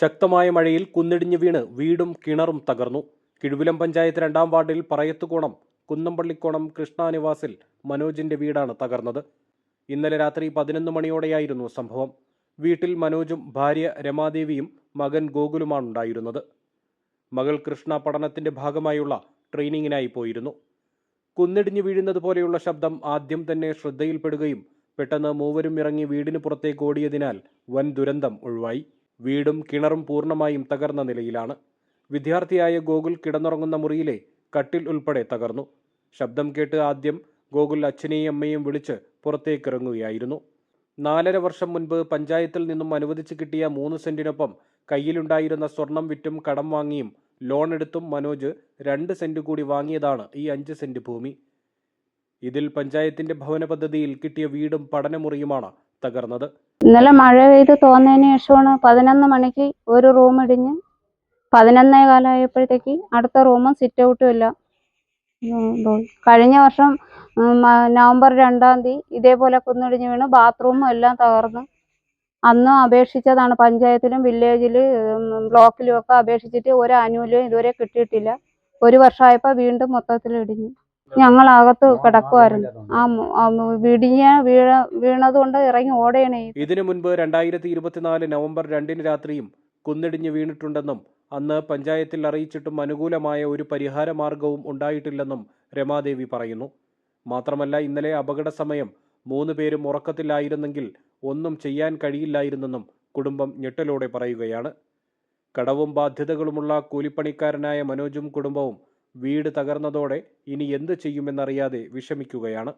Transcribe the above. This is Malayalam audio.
ശക്തമായ മഴയിൽ കുന്നിടിഞ്ഞു വീണ് വീടും കിണറും തകർന്നു. കിഴുവിലം പഞ്ചായത്ത് രണ്ടാം വാർഡിൽ പറയത്തുകോണം കുന്നംപള്ളിക്കോണം കൃഷ്ണാനിവാസിൽ മനോജിന്റെ വീടാണ് തകർന്നത്. ഇന്നലെ രാത്രി പതിനൊന്ന് മണിയോടെയായിരുന്നു സംഭവം. വീട്ടിൽ മനോജും ഭാര്യ രമാദേവിയും മകൻ ഗോകുലുമാണ് ഉണ്ടായിരുന്നത് മകൾ കൃഷ്ണ പഠനത്തിന്റെ ഭാഗമായുള്ള ട്രെയിനിങ്ങിനായി പോയിരുന്നു. കുന്നിടിഞ്ഞു വീഴുന്നത് പോലെയുള്ള ശബ്ദം ആദ്യം തന്നെ ശ്രദ്ധയിൽപ്പെടുകയും പെട്ടെന്ന് മൂവരും ഇറങ്ങി വീടിന് പുറത്തേക്ക് ഓടിയതിനാൽ വൻ ദുരന്തം ഒഴിവായി. വീടും കിണറും പൂർണമായും തകർന്ന നിലയിലാണ്. വിദ്യാർത്ഥിയായ ഗോകുൽ കിടന്നുറങ്ങുന്ന മുറിയിലെ കട്ടിൽ ഉൾപ്പെടെ തകർന്നു. ശബ്ദം കേട്ട് ആദ്യം ഗോകുൽ അച്ഛനെയും അമ്മയും വിളിച്ച് പുറത്തേക്കിറങ്ങുകയായിരുന്നു. നാലര വർഷം മുൻപ് പഞ്ചായത്തിൽ നിന്നും അനുവദിച്ചു കിട്ടിയ മൂന്ന് സെന്റിനൊപ്പം കയ്യിലുണ്ടായിരുന്ന സ്വർണം വിറ്റും കടം വാങ്ങിയും ലോൺ എടുത്തും മനോജ് രണ്ട് സെന്റ് കൂടി വാങ്ങിയതാണ് ഈ അഞ്ച് സെന്റ് ഭൂമി. ഇതിൽ പഞ്ചായത്തിന്റെ ഭവന പദ്ധതിയിൽ കിട്ടിയ വീടും പഠനമുറിയുമാണ് തകർന്നത്. ഇന്നലെ മഴ പെയ്ത് തോന്നതിന് ശേഷമാണ് പതിനൊന്ന് മണിക്ക് ഒരു റൂം ഇടിഞ്ഞ് പതിനൊന്നേ കാലമായപ്പോഴത്തേക്ക് അടുത്ത റൂമും സിറ്റ് ഔട്ടും ഇല്ല കഴിഞ്ഞ വർഷം നവംബർ രണ്ടാം തീയതി ഇതേപോലെ കുന്നിടിഞ്ഞ് വീണ്. ബാത്റൂമും എല്ലാം തകർന്നു. അന്ന് അപേക്ഷിച്ചതാണ് പഞ്ചായത്തിലും വില്ലേജിൽ ബ്ലോക്കിലും ഒക്കെ അപേക്ഷിച്ചിട്ട് ഒരു ആനുകൂല്യം ഇതുവരെ കിട്ടിയിട്ടില്ല. ഒരു വർഷമായപ്പോൾ വീണ്ടും മൊത്തത്തിൽ ഇടിഞ്ഞു ഞങ്ങൾ അകത്ത് കിടക്കുമായിരുന്നു ആ വിടിഞ്ഞ വീഴ വീണത് കൊണ്ട് ഇറങ്ങി ഓടേണേ ഇതിനു മുൻപ് രണ്ടായിരത്തി ഇരുപത്തിനാല് നവംബർ രണ്ടിന് രാത്രിയും കുന്നിടിഞ്ഞ് വീണിട്ടുണ്ടെന്നും അന്ന് പഞ്ചായത്തിൽ അറിയിച്ചിട്ടും അനുകൂലമായ ഒരു പരിഹാര മാർഗവും ഉണ്ടായിട്ടില്ലെന്നും രമാദേവി പറയുന്നു. മാത്രമല്ല ഇന്നലെ അപകട സമയം മൂന്ന് പേരും ഉറക്കത്തിലായിരുന്നെങ്കിൽ ഒന്നും ചെയ്യാൻ കഴിയില്ലായിരുന്നെന്നും കുടുംബം ഞെട്ടലോടെ പറയുകയാണ്. കടവും ബാധ്യതകളുമുള്ള കൂലിപ്പണിക്കാരനായ മനോജും കുടുംബവും വീട് തകർന്നതോടെ ഇനി എന്ത് ചെയ്യുമെന്നറിയാതെ വിഷമിക്കുകയാണ്